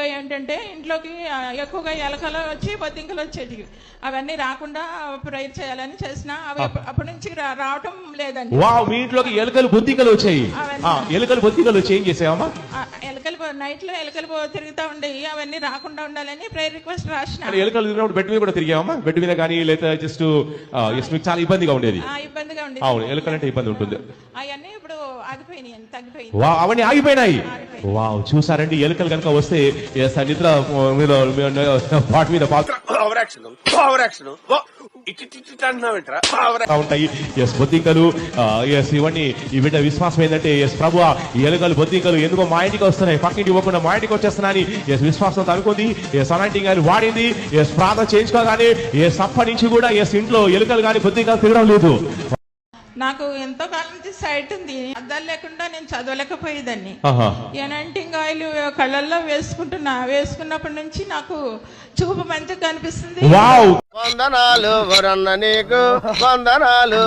ఏంటంటే ఇంట్లోకి ఎక్కువగా ఎలకలు వచ్చి బొద్దింకలు వచ్చేటి అవన్నీ రాకుండా ప్రేయర్ చేయాలని చేసిన అవి అప్ప- అప్పటి నుంచి రావటం లేదండి. వావ్ మీ ఇంట్లోకి ఎలుకలు బొద్దికలు వచ్చాయి. ఎలుకలు బొద్దికలు వచ్చి ఏం చేసావమ్మా? ఎలకలు నైట్లో ఎలకలు తిరుగుతా ఉండేవి అవన్నీ రాకుండా ఉండాలని ప్రేయర్ రిక్వెస్ట్ రాసిన. ఎలుకలు తిరిగినప్పుడు బెడ్ మీద కూడా తిరిగామమ్మా బెడ్ మీద కానీ లేదా జస్ట్ చాలా ఇబ్బందిగా ఉండేది. ఆ, ఇబ్బందిగా ఉండేది. అవును ఎలుకలు అంటే ఇబ్బంది ఉంటుంది. అవన్నీ ఇప్పుడు ఆగిపోయినాయి తగ్గిపోయింది వా అవన్నీ ఆగిపోయినాయి. వావ్ చూసారండి ఎలుకలు కనుక వస్తే నిద్ర మీద పాట మీద ఉంటాయి. ఎస్ బొద్దింకలు ఎస్ ఇవన్నీ ఈ బిడ్డ విశ్వాసం ఏంటంటే ఎస్ ప్రభు ఈ ఎలుకలు బొద్దింకలు ఎందుకో మా ఇంటికి వస్తున్నాయి పక్కింటి ఇవ్వకుండా మా ఇంటికి వచ్చేస్తున్నాయని ఎస్ విశ్వాసంతో అనుకుంది ఎస్ అలాంటి కానీ వాడింది ఎస్ ప్రార్థన చేయించుకోగానే ఎస్ అప్పటి నుంచి కూడా ఎస్ ఇంట్లో ఎలుకలు కానీ బొద్దింకలు తిరగడం లేదు. నాకు ఎంతో కాలం నుంచి సైట్ ఉంది. అద్దాలు లేకుండా నేను చదవలేకపోయేదాన్ని. ఆహా. ఎనంటింగ్ ఆయిల్ కళ్ళల్లో వేసుకుంటున్నా వేసుకున్నప్పటి నుంచి నాకు చూపు మంచిగా కనిపిస్తుంది. వందనాలు వరన్న నీకు వందనాలు.